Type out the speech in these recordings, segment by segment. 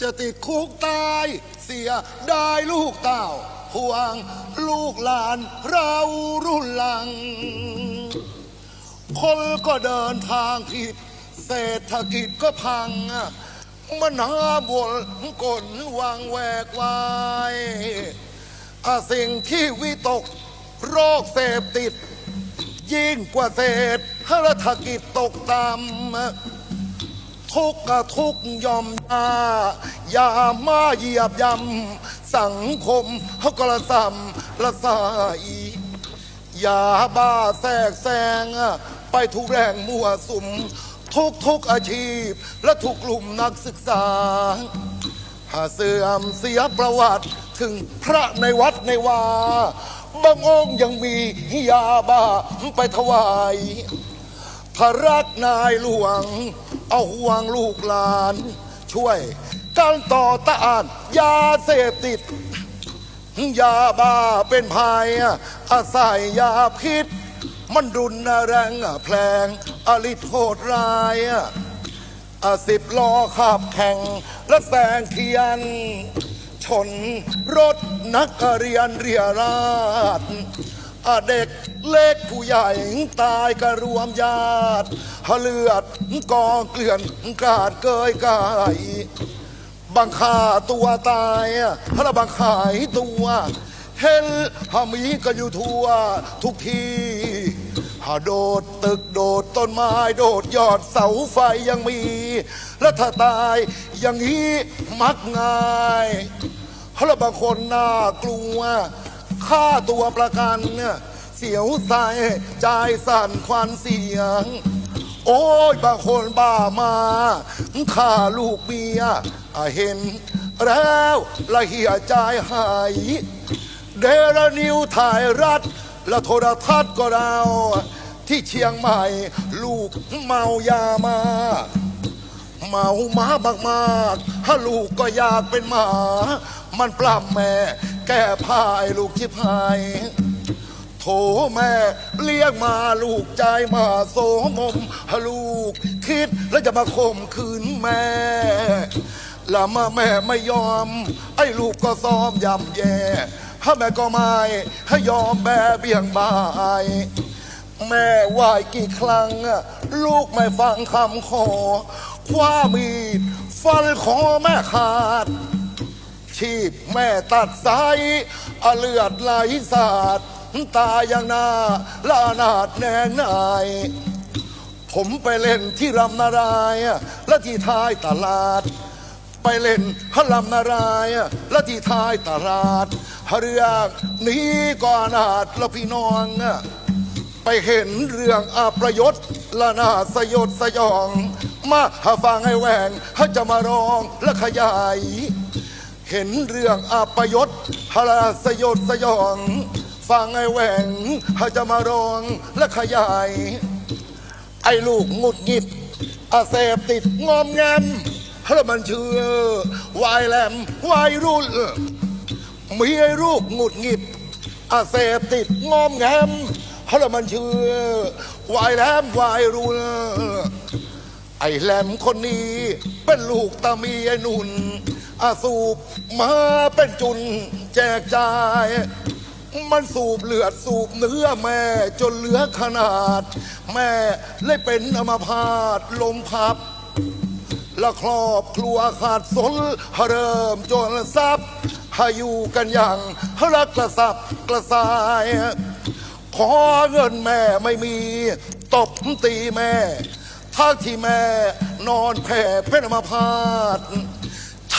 จะติดคุกตาย เสียได้ลูกเต้าห่วงลูกหลานเรารุ่นหลัง คนก็เดินทางผิด เศรษฐกิจก็พัง มันหาบนกลวางแวกวายสิ่งที่วิตกโรคเสพติด ยิ่งกว่าเศรษฐกิจตกต่ำ ทุกข์ก็ทุกข์ยอมยาอย่ามาเหยียบยำสังคมเขากระซำละสายยาบ้าแทรกแซง ไปทุกแรงมั่วสุม ทุกทุกอาชีพ และทุกกลุ่มนักศึกษา หาเสื่อมเสียประวัติถึงพระในวัดในวาบางองค์ยังมียาบ้าไปถวาย พระรักนายหลวง เอาห่วงลูกหลาน ช่วยกันต่อต้านยาเสพติด ยาบ้าเป็นภัยอาศัยยาพิษ มันรุนแรงแพลงอลิโทษร้ายอาสิบล้อขับแข่ง และแซงเทียน ชนรถนักเรียนเรียราด เด็กเล็กผู้ใหญ่ตายก็รวมญาติเลือดกองเกลื่อนกราดเกยกายบางฆ่าตัวตายแล้วบางขายตัว เห็นหามีกันอยู่ทั่วทุกที่หาโดดตึกโดดต้นไม้โดดยอดเสาไฟยังมี และถ้าตายอย่างนี้มักง่ายแล้วบางคนน่ากลัว ฆ่าตัวประกันเนี่ยเสียวใสใจสั่นควันเสียง โอ้ยบางคนบ้ามาฆ่าลูกเมียเห็นแล้วละเหียใจหาย เดรนิวถ่ายรัฐ และโทรทัศน์ก็เราที่เชียงใหม่ ลูกเมายามา เมาหมามากๆถ้าลูกก็อยากเป็นหมา มันปล้ำแม่ แก้ผ้าไอ้ลูกชิพาย โถแม่เลี้ยงมาลูกใจมาโสมมให้ลูกคิดแล้วจะมาข่มขืนแม่แล้วมาแม่ไม่ยอม ไอ้ลูกก็ซ้อมยำแย่ถ้าแม่ก็ไม่ให้ยอมแม่เบี่ยงบายแม่ไหวกี่ครั้ง ลูกไม่ฟังคำขอคว้ามีดฟันคอแม่ขาด ชีพแม่ตัดสายเอเลือดไหลสาดตาอย่างนาละนาดแนงนาย ผมไปเล่นที่รำนารายณ์และที่ท้ายตลาด ไปเล่นพระลำนารายณ์และที่ท้ายตลาดเรื่องนี้ก็อนาถแล้วพี่น้องไปเห็นเรื่องอาประยศละนาสยดสยอง มาหาฟังให้แหวงเขาจะมาร้องและขยาย เห็นเรื่องอาประยศฮาราสยดสยอง ฟังไอ้แหวงเขาจะมาร้องและขยาย ไอ้ลูกงุดหงิดอาเสพติดงอมแงมแล้วมันเชื่อวายแหลมวายรุ่นมีไอ้ลูกงุดหงิดอาเสพติดงอมแงมแล้วมันเชื่อวายแหลมวายรุ่นไอ้แหลมคนนี้เป็นลูกตามีไอ้นุ่น อาสูบมาเป็นจุนแจกจ่าย มันสูบเลือดสูบเนื้อแม่จนเหลือขนาด แม่เลยเป็นอัมพาตลมพับ และครอบครัวขาดสนเริ่มจนทรัพย์ให้อยู่กันอย่างรักกระสับกระสาย ขอเงินแม่ไม่มีตบตีแม่ถ้าที่แม่นอนแผ่เป็นอัมาพาต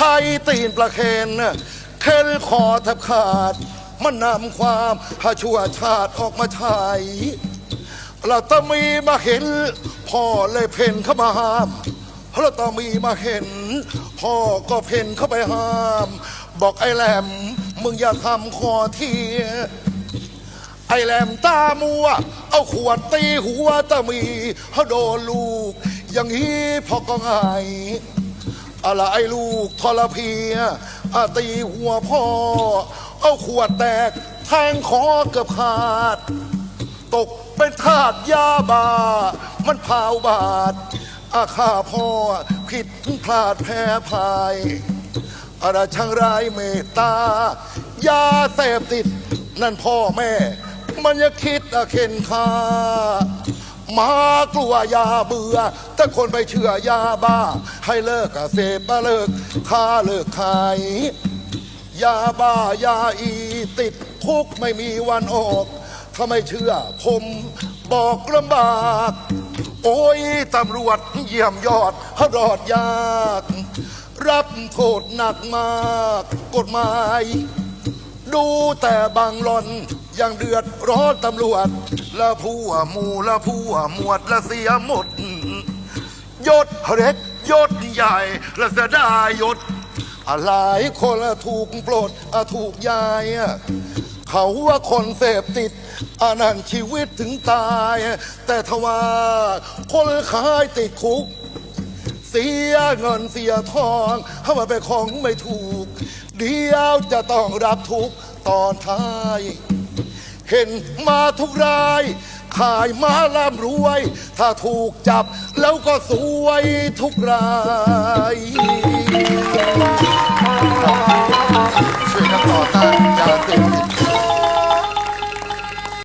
ใช้ตีนประเคนเค้นคอแทบขาด มันนำความหาชั่วชาติออกมาใช้เราตามีมาเห็น พ่อเลยเพ่นเข้ามาห้ามเราตามีมาเห็น พ่อก็เพ่นเข้าไปห้าม บอกไอ้แหลม มึงอย่าทำคอเทียไอ้แหลมตามัว เอาขวดตีหัวตามีเขาโดนลูก อย่างนี้พอก็ง่าย อะไรลูกทรพีอาตีหัวพ่อ เอาขวดแตกแทงคอเกือบขาด ตกเป็นทาสยาบา มันพาวบาดอาข้าพ่อผิดพลาดแพ้พายอะไรช่างไรายเมตตา ยาเสพติด นั่นพ่อแม่ มันยังคิดอะเข็นคา มากลัวยาเบื่อแต่คนไปเชื่อยาบ้า ให้เลิกอะเสพมาเลิกค่าเลิกขาย ยาบ้ายาอีติดคุกไม่มีวันออก ถ้าไม่เชื่อผมบอกลำบาก โอ้ยตำรวจเยี่ยมยอดรอดยาก รับโทษหนักมาก กฎหมาย ดูแต่บางหลอน ยังเดือดร้อนตำรวจ ละผู้หมู่และผู้หมวดละเสียหมด ยศเล็กยศใหญ่ละเสียดายยศอะไรคนละถูกปลดอะถูกยายอะเขาว่าคนเสพติดอันนั้นชีวิตถึงตาย แต่ทว่าคนขายติดคุก เสียเงินเสียทองเข้ามาเป็นของไม่ถูก เดียวจะต้องรับทุกข์ตอนท้าย เห็นมาทุกราย ขายมาล่ำรวย ถ้าถูกจับแล้วก็สวยทุกรายช่วยกันต่อต้านยาเสพติด